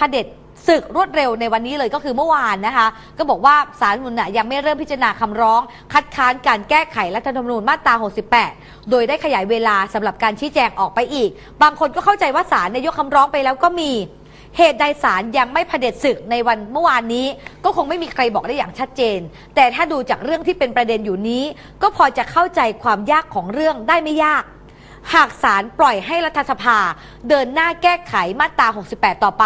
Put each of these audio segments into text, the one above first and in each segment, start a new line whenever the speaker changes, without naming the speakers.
เผด็จศึกรวดเร็วในวันนี้เลยก็คือเมื่อวานนะคะ ก็บอกว่าสารมนุนยังไม่เริ่มพิจารณาคำร้อง คัดค้านการแก้ไขรัฐธรรมนูญมาตรา 68 โดยได้ขยายเวลาสำหรับการชี้แจงออกไปอีก บางคนก็เข้าใจว่าศาลนายกคำร้องไปแล้วก็มีเหตุใดศาลยังไม่เผด็จศึกในวันเมื่อวานนี้ ก็คงไม่มีใครบอกได้อย่างชัดเจน แต่ถ้าดูจากเรื่องที่เป็นประเด็นอยู่นี้ ก็พอจะเข้าใจความยากของเรื่องได้ไม่ยาก หากศาลปล่อยให้รัฐสภา เดินหน้าแก้ไขมาตรา 68 ต่อไป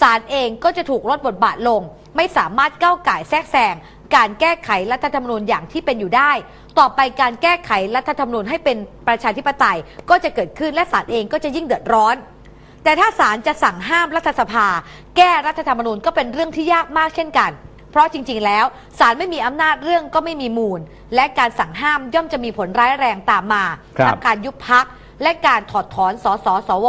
ศาลเองก็จะถูกลดบทบาทลง ไม่สามารถก้าวไก่แทรกแซงการแก้ไขรัฐธรรมนูญอย่างที่เป็นอยู่ได้ ต่อไปการแก้ไขรัฐธรรมนูญให้เป็นประชาธิปไตยก็จะเกิดขึ้นและศาลเองก็จะยิ่งเดือดร้อน แต่ถ้าศาลจะสั่งห้ามรัฐสภา แก้รัฐธรรมนูญก็เป็นเรื่องที่ยากมากเช่นกัน เพราะจริงๆ แล้วศาลไม่มีอำนาจเรื่องก็ไม่มีมูล และการสั่งห้ามย่อมจะมีผลร้ายแรงตามมา
ครับ
ทั้งการยุบพักและการถอดถอนสสสว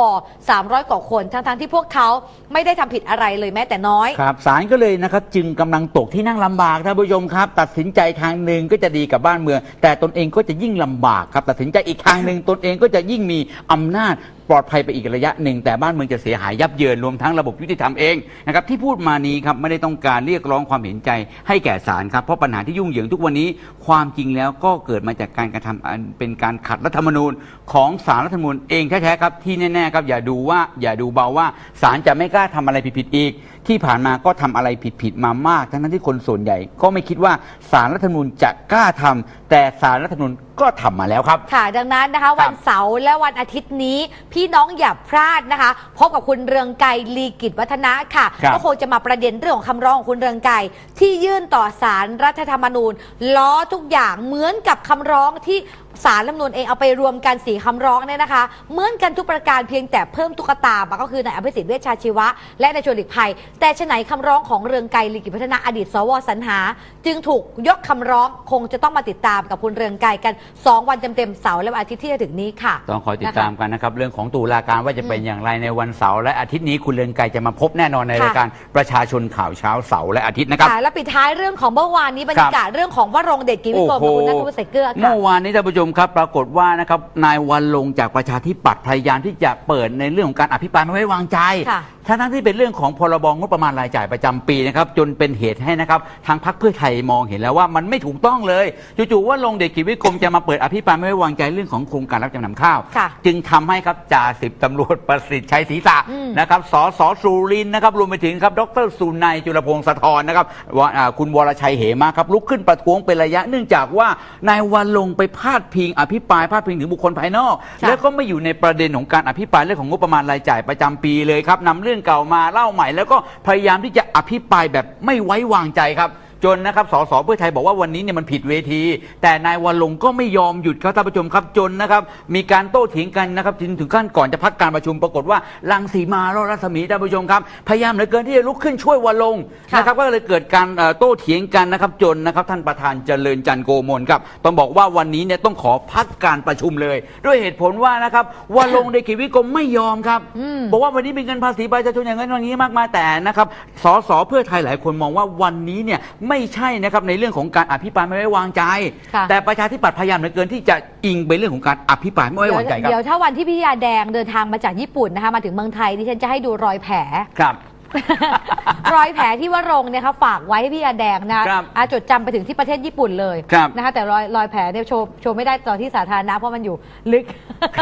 300 กว่าคนทั้งๆที่พวกเขาไม่ได้ทำผิดอะไรเลยแม้แต่น้อย
ครับศาลก็เลยนะครับจึงกำลังตกที่นั่งลำบากท่านผู้ชมครับ ตัดสินใจทางหนึ่งก็จะดีกับบ้านเมือง แต่ตนเองก็จะยิ่งลำบากครับ ตัดสินใจอีกทางหนึ่งตนเองก็จะยิ่งมีอำนาจปลอดภัยไปอีกระยะหนึ่ง แต่บ้านเมืองจะเสียหายยับเยินรวมทั้งระบบยุติธรรมเองนะครับที่พูดมานี้ครับไม่ได้ต้องการเรียกร้องความเห็นใจให้แก่ศาลครับเพราะปัญหาที่ยุ่งเหยิงทุกวันนี้ ความจริงแล้วก็เกิดมาจากการกระทำอันเป็นการขัดรัฐธรรมนูญของศาลรัฐธรรมนูญเองแท้ๆครับที่แน่ๆครับอย่าดูว่าอย่าดูเบาว่าศาลจะไม่กล้าทำอะไรผิดๆอีก ที่ผ่านมาก็ทำอะไรผิดๆมามาก ทั้งนั้นที่คนส่วนใหญ่ ก็ไม่คิดว่าสารรัฐธรรมนูญจะกล้าทำแต่สารรัฐธรรมนูญก็ทำมาแล้วครับ
ค่ะ ดังนั้นนะคะ
ครับ
วันเสาร์และวันอาทิตย์นี้ พี่น้องอย่าพลาดนะคะ พบกับคุณเรืองไกรลีกิจวัฒนะค่ะ
ครับ
ก็คงจะมาประเด็นเรื่องของคำร้องของคุณเรืองไกรที่ยื่นต่อสารรัฐธรรมนูญล้อทุกอย่างเหมือนกับคำร้องที่สารรัฐธรรมนูญเองเอาไปรวมกันสีคำร้องเนี่ยนะคะ เหมือนกันทุกประการเพียงแต่เพิ่มตุ๊กตามาก็คือนายอภิสิทธิ์เวชชาชีวะ และนายชวนหลีกภัยแต่ฉะไหนคำร้องของเรืองไกรลีกิจพัฒนาอดีตสวสรรหา จึงถูกยกคำร้องคงจะต้องมาติดตามกับคุณเรืองไกรกัน 2 วันเต็มๆเสาร์และวันอาทิตย์ที่จะถึงนี้ค่ะ
ต้องคอยติดตามกันนะครับ เรื่องของตุลาการว่าจะเป็นอย่างไรในวันเสาร์และอาทิตย์นี้คุณเรืองไกรจะมาพบแน่นอนใน
ค่ะ
รายการประชาชนข่าวเช้าเสาร์และอาทิตย์นะครับ
ค่ะและปิดท้ายเรื่องของเมื่อวานนี้บรรยากาศเรื่องของวรงค์เดชกิจวิกรมกับคุณนัทวุฒิใส่เกลือค่ะ
เมื่อวานนี้ท่านผู้ชมครับ ปรากฏว่านะครับนายวันลงค์จากประชาธิปัตย์พยายามที่จะเปิดในเรื่องของการอภิปรายไม่ไว้วางใจ
ค่ะ
ทั้งทั้งที่เป็นเรื่องของพรบงบประมาณรายจ่ายประจำปีนะครับจนเป็นเหตุให้นะครับทางพรรคเพื่อไทยมองเห็นแล้วว่ามันไม่ถูกต้องเลยจู่ๆว่าลงค์เดชกิจวิกรมจะมาเปิดอภิปรายไม่ไว้วางใจเรื่องของโครงการรับจำนำข้าว
ค่ะ
จึงทำให้ครับจ่าสิบตำรวจประสิทธิ์ชัยศรีษะ
อืม
นะครับสสสุรินทร์นะครับรวมไปถึงครับดรสุนัยจุลพงศ์สะทรนะครับว่าอ่าคุณวรชัยเหมาครับลุกขึ้นประท้วงเป็นระยะเนื่องจากว่านายวันลงค์ไปพาดพิง อภิปรายพาดพิงถึงบุคคลภายนอก
ค่ะ
แล้วก็ไม่อยู่ในประเด็นของการอภิปรายเรื่องของงบประมาณรายจ่ายประจำปีเลยครับนำเรื่องเก่ามาเล่าใหม่ แล้วก็พยายามที่จะอภิปรายแบบไม่ไว้วางใจครับ จนนะครับสสเพื่อไทยบอกว่าวันนี้เนี่ยมันผิดเวที แต่นายวันลงค์ก็ไม่ยอมหยุดครับท่านผู้ชมครับจนนะครับมีการโต้เถียงกันนะครับจนถึงขั้นก่อนจะพักการประชุมปรากฏว่าลังสีมาโรจน์รัศมีท่านผู้ชมครับพยายามเหลือเกินที่จะลุกขึ้นช่วยวันลงค์
ค่ะ
นะครับก็เลยเกิดการเอ่อโต้เถียงกันนะครับจนนะครับท่านประธานเจริญจันทร์โกมลครับต้องบอกว่าวันนี้เนี่ยต้องขอพักการประชุมเลย ด้วยเหตุผลว่านะครับวันลงค์เดชกิจวิกรมไม่ยอมครับ
อืม
บอกว่าวันนี้เป็นเงินภาษีประชาชนอย่างนั้นอย่างนี้มากมายแต่นะครับสสเพื่อไทยหลายคนมองว่าวันนี้เนี่ยไม่ใช่นะครับในเรื่องของการอภิปรายไม่ไว้วางใจ
ค่ะ
แต่ประชาธิปัตย์พยายามเหลือเกินที่จะอิงไปเรื่องของการอภิปรายไม่ไว้วางใจครับ
เดี๋ยวถ้าวันที่พี่ยาแดงเดินทางมาจากญี่ปุ่นนะคะมาถึงเมืองไทยดิฉันจะให้ดูรอยแผล
ครับ
รอยแผลที่ว่ารงค์เนี่ยค่ะฝากไว้ให้พี่ยาแดงนะครับอะจดจำไปถึงที่ประเทศญี่ปุ่นเลย
ครับ
นะคะแต่รอยรอยแผลเนี่ยโชว์โชว์ไม่ได้ต่อที่สาธารณะเพราะมันอยู่ลึก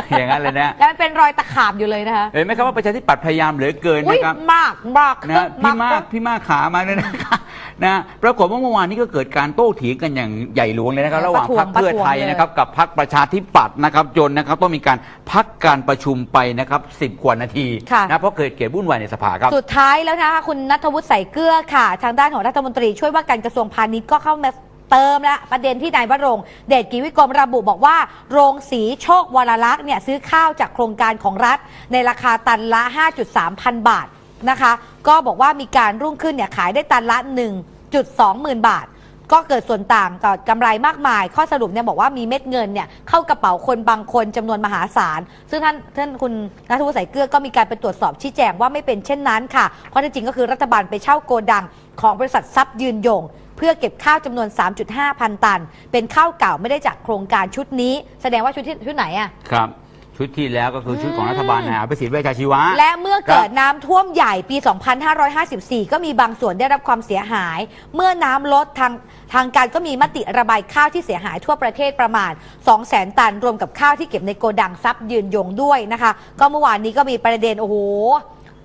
อย่างนั้นเลยนะ
แล้วมันเป็นรอยตะขาบอยู่เลยนะคะ
เห็นไหมครับว่าประชาธิปัตย์พยายามเหลือเกิน
อุ้ย
นะครับ
มากมาก
นะพี่มากพี่มากขามาเลยนะครับ นะปรากฏว่าเมื่อวานนี้ก็เกิดการโต้เถียงกันอย่างใหญ่หลวงเลยนะครับ ระหว่างพรรคเพื่อไทยนะครับ กับพรรคประชาธิปัตย์นะครับจนนะครับต้องมีการพักการประชุมไปนะครับสิบกว่านาที
ค่ะ
นะเพราะเกิดเกิดวุ่นวายในสภาครับ
สุดท้ายแล้วนะคะคุณนัทวุฒิใส่เกลือค่ะ ทางด้านของรัฐมนตรีช่วยว่าการกระทรวงพาณิชย์ก็เข้ามาเติมละประเด็นที่นายวรงค์เดชกิจวิกรมระบุบอกว่า โรงสีโชควรลักษณ์เนี่ยซื้อข้าวจากโครงการของรัฐ ในราคาตันละ 5.3 พันบาท นะคะ ก็บอกว่ามีการรุ่งขึ้นเนี่ยขายได้ตันละ 1.2หมื่นบาท ก็เกิดส่วนต่างกับกำไรมากมาย ข้อสรุปเนี่ยบอกว่ามีเม็ดเงินเนี่ยเข้ากระเป๋าคนบางคนจำนวนมหาศาล ซึ่งท่านท่านคุณนัทวุฒิใส่เกลือก็มีการไปตรวจสอบชี้แจงว่าไม่เป็นเช่นนั้นค่ะเพราะจริงก็คือรัฐบาลไปเช่าโกดังของบริษัททรัพย์ยืนยงเพื่อเก็บข้าวจำนวน 3.5 พันตัน เป็นข้าวเก่าไม่ได้จากโครงการชุดนี้ แสดงว่าชุดที่ชุดไหนอะ
ครับ ชุดที่แล้วก็คือชุดของรัฐบาลนายอภิสิทธิ์เวชชาชีวะ
และเมื่อเกิดน้ำท่วมใหญ่ปี 2554 ก็มีบางส่วนได้รับความเสียหาย เมื่อน้ำลดทางทางการก็มีมติระบายข้าวที่เสียหายทั่วประเทศประมาณ 200,000 ตัน รวมกับข้าวที่เก็บในโกดังทรัพย์ยืนยงด้วยนะคะ ก็เมื่อวานนี้ก็มีประเด็นโอ้โห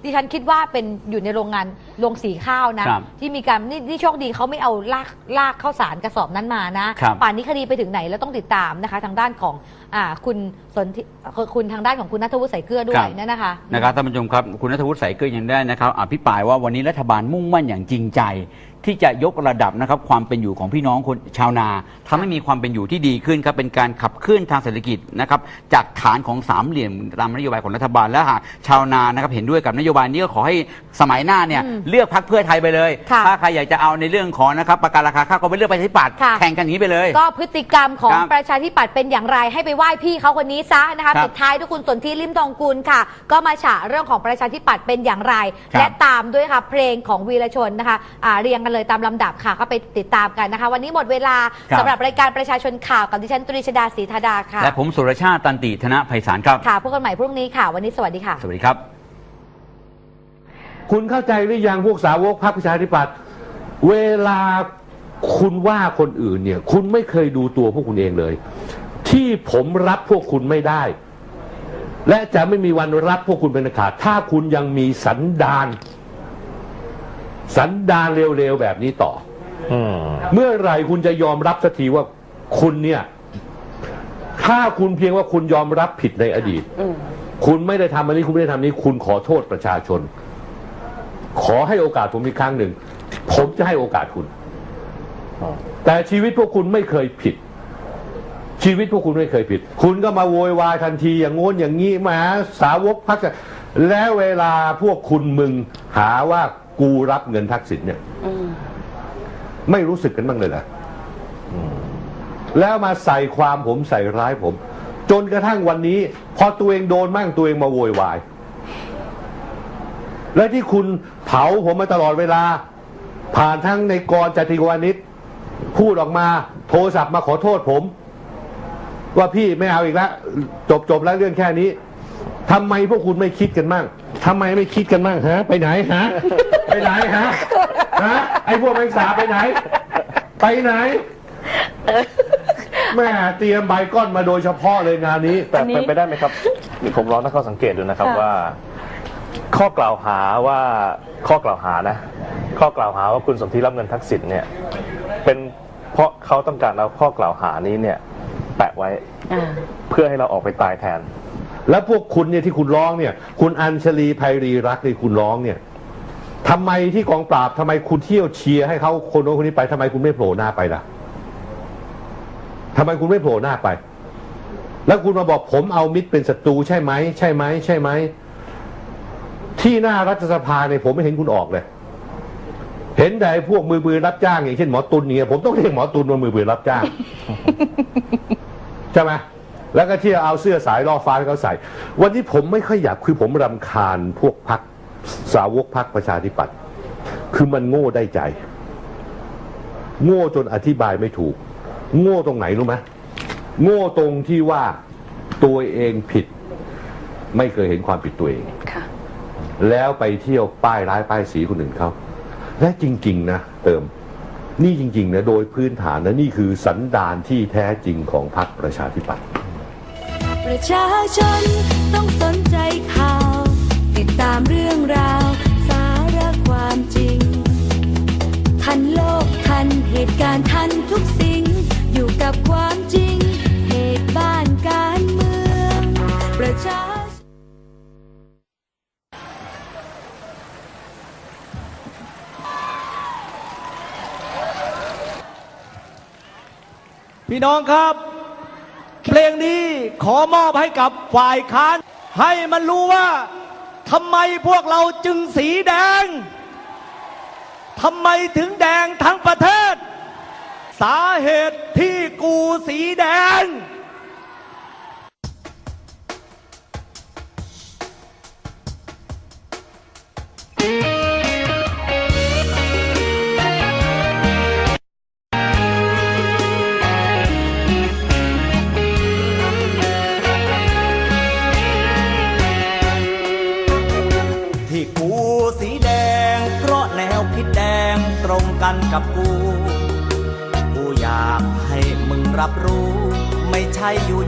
ดิฉันคิดว่าเป็นอยู่ในโรงงานโรงสีข้าวนะ
ครับ
ที่มีการนี่นี่โชคดีเขาไม่เอาลากลากข้าวสารกระสอบนั้นมานะ
ครับ
ป่านนี้คดีไปถึงไหนแล้วต้องติดตามนะคะ ทางด้านของอ่าคุณสนธิคุณทางด้านของคุณนัทวุฒิใส่เกลือด้วยนั่นนะคะ
นะครับท่านผู้ชมครับ คุณนัทวุฒิใสายเกลือยังได้นะครับอภิปรายว่าวันนี้รัฐบาลมุ่งมั่นอย่างจริงใจ ที่จะยกระดับนะครับความเป็นอยู่ของพี่น้องคนชาวนาทำให้มีความเป็นอยู่ที่ดีขึ้นครับเป็นการขับเคลื่อนทางเศรษฐกิจนะครับจากฐานของสามเหลี่ยมตามนโยบายของรัฐบาลและหากชาวนานะครับเห็นด้วยกับนโยบายนี้ก็ขอให้สมัยหน้าเนี่ย
อืม
เลือกพักเพื่อไทยไปเลย
ค่ะ
ถ้าใครอยากจะเอาในเรื่องของนะครับประกันราคาข้าวก็ไปเลือกไปที่ปัด
ค่ะ
แข่งกันอย่างนี้ไปเลย
ก็พฤติกรรมของ
ครับ
ประชาธิปัตย์เป็นอย่างไรให้ไปไหว้พี่เขาคนนี้ซะนะคะ
ครับ
ปิดท้ายด้วยคุณสนธิลิมทองกุลค่ะ ก็มาฉะเรื่องของประชาธิปัตย์เป็นอย่างไร
ครับ
และตามด้วยค่ะเพลงของวีรชนนะคะอ่าเรียงกันเลยตามลำดับค่ะ ก็ไปติดตามกันนะคะ วันนี้หมดเวลา
ครับ
สำหรับรายการประชาชนข่าวกับดิฉันตรีชดาศรีธาดาค่ะ
และผมสุรชาติตันติธนภัยสารครับ
ค่ะพบกันใหม่พรุ่งนี้ค่ะ วันนี้สวัสดีค่ะ
สวัสดีครับ
คุณเข้าใจหรือยังพวกสาวกพรรคประชาธิปัตย์เวลาคุณว่าคนอื่นเนี่ย คุณไม่เคยดูตัวพวกคุณเองเลย ที่ผมรับพวกคุณไม่ได้ และจะไม่มีวันรับพวกคุณเป็นอันขาดถ้าคุณยังมีสันดาน สันดานเร็วๆแบบนี้ต่อ
อืม
เมื่อไหร่คุณจะยอมรับสักทีว่าคุณเนี่ย ถ้าคุณเพียงว่าคุณยอมรับผิดในอดีตคุณไม่ได้ทำอันนี้คุณไม่ได้ทำนี้ คุณขอโทษประชาชน ขอให้โอกาสผมอีกครั้งหนึ่ง ผมจะให้โอกาสคุณ แต่ชีวิตพวกคุณไม่เคยผิด ชีวิตพวกคุณไม่เคยผิด คุณก็มาโวยวายทันทีอย่างโน้นอย่างนี้แหมาสาวกพักแล้วเวลาพวกคุณมึงหาว่า กูรับเงินทักษิณเนี่ยไม่รู้สึกกันบ้างเลยเหรออแล้วมาใส่ความผมใส่ร้ายผม จนกระทั่งวันนี้ พอตัวเองโดนมั่งตัวเองมาโวยวาย และที่คุณเผาผมมาตลอดเวลา ผ่านทั้งในกรจติกวานิชพูดออกมาโทรศัพท์มาขอโทษผม ว่าพี่ไม่เอาอีกแล้วจบจบแล้วเรื่องแค่นี้ ทำไมพวกคุณไม่คิดกันมั่งทำไมไม่คิดกันมั่งฮะ ไปไหนฮะ ไปไหนฮะ ฮะ ไอ้พวกแมงสาไปไหน ไปไหน แม่เตรียมใบก้อนมาโดยเฉพาะเลยงานนี้
แต่เป็นไปได้ไหมครับ ผมลองตั้งข้อสังเกตดูนะครับว่า ข้อกล่าวหาว่าข้อกล่าวหานะ ข้อกล่าวหาว่าคุณสมธิรับเงินทักษิณเนี่ย เป็นเพราะเขาต้องการเอาข้อกล่าวหานี้เนี่ย แปะไว้ เพื่อให้เราออกไปตายแทน
แล้วพวกคุณเนี่ยที่คุณร้องเนี่ย คุณอัญชลีไพรีรักที่คุณร้องเนี่ยทำไมที่กองปราบทำไมคุณเที่ยวเชียร์ให้เขาคนโน้นคนนี้ไปทำไมคุณไม่โผล่หน้าไปล่ะทำไมคุณไม่โผล่หน้าไป แล้วคุณมาบอกผมเอามิตรเป็นศัตรูใช่ไหมใช่ไหมใช่ไหมที่หน้ารัฐสภาเนี่ยผมไม่เห็นคุณออกเลย เห็นแต่ไอ้พวกมือปืนรับจ้างอย่างเช่นหมอตุลเนี่ยผมต้องเรียกหมอตุลว่ามือปืนรับจ้างใช่ไหม แล้วก็ที่เอาเสื้อสายล่อฟ้าให้เขาใส่ วันนี้ผมไม่ค่อยอยากคือผมรำคาญพวกพักสาวกพักประชาธิปัตย์คือมันโง่ได้ใจ โง่จนอธิบายไม่ถูก โง่ตรงไหนรู้ไหมโง่ตรงที่ว่าตัวเองผิด ไม่เคยเห็นความผิดตัวเองแล้วไปเที่ยวป้ายร้ายป้ายสีคนอื่นเขาและจริง ๆ นะ เติม นี่จริง ๆ นะ โดยพื้นฐานนะ นี่คือสันดานที่แท้จริงของพรรคประชาธิปัตย์
ประชาชนต้องสนใจข่าว ติดตามเรื่องราว สาระความจริง ทันโลกทันเหตุการณ์ทันทุกสิ่ง อยู่กับความจริง เหตุบ้านการเมือง ประชา
พี่น้องครับ ลงนี้ขอมอบให้กับฝ่ายค้าน ให้มันรู้ว่าทำไมพวกเราจึงสีแดงทำไมถึงแดงทั้งประเทศ สาเหตุที่กูสีแดง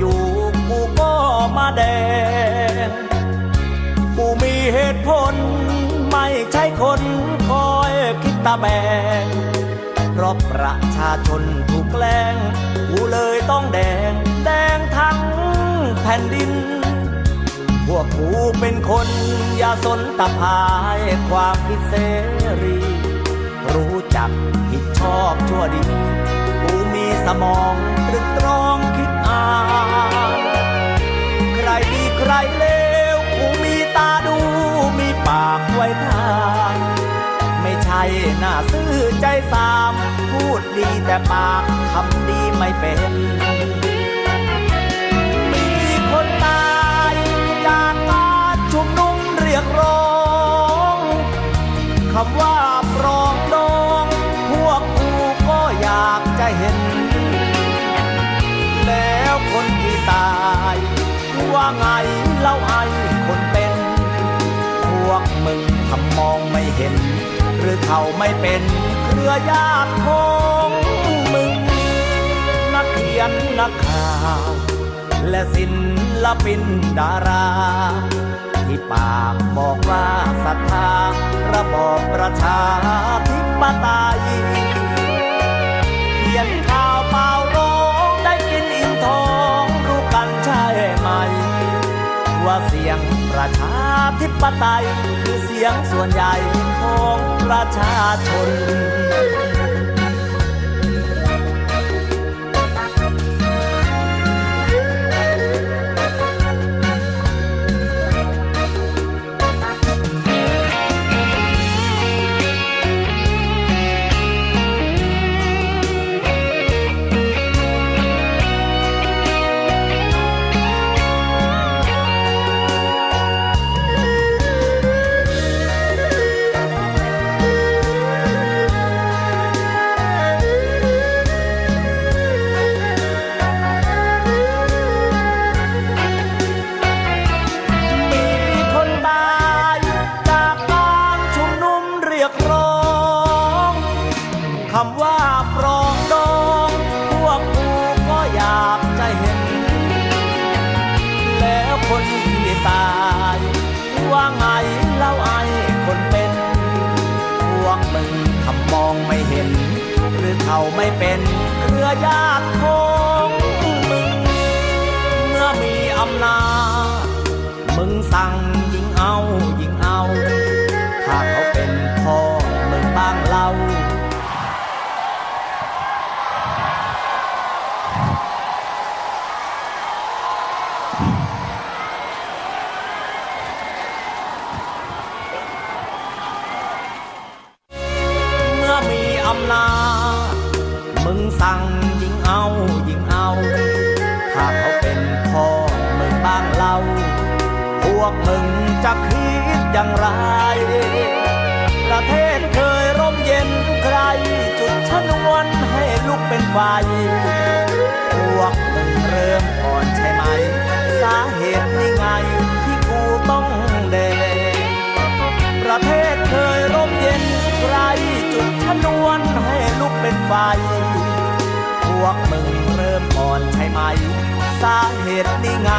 อยู่กูก็มาแดงกูมีเหตุผล ไม่ใช่คนคอยคิดตาแบงเพราะประชาชนถูกแกล้งกูเลยต้องแดง แดงทั้งแผ่นดิน พวกกูเป็นคนอย่าสนตะพายความคิดเสรี รู้จักผิดชอบชั่วดีกูมีสมองตรึกตรอง ใจสาม พูดดีแต่ปากทำดีไม่เป็น มีคนตายจากการชุมนุมเรียกร้องคำว่าปรองดอง พวกกูก็อยากจะเห็น แล้วคนที่ตายว่าไงเล่าไอ้คนเป็น พวกมึงทำมองไม่เห็น หรือเขาไม่เป็น เครือญาติของมึง นักเขียนนักข่าว และศิลปินดารา ที่ปากบอกว่าศรัทธาระบอบประชาธิปไตยเขียนข่าวเปล่าร้องได้กินอิ่มท้องรู้กันใช่ไหม ว่าเสียงประชาธิปไตย ยงส่วนใหญ่ของประชาชน เขาไม่เป็นเครือญาติของมึง เมื่อมีอำนาจมึงสั่งยิงเอายิงเอา ไฟพวกมึงเริ่มอ่อนใช่ไหม สาเหตุนี่ไงที่กูต้องเดงประเทศเคยร่มเย็นใครจุดชนวนให้ลุกเป็นไฟ พวกมึงเริ่มอ่อนใช่ไหม สาเหตุนี่ไง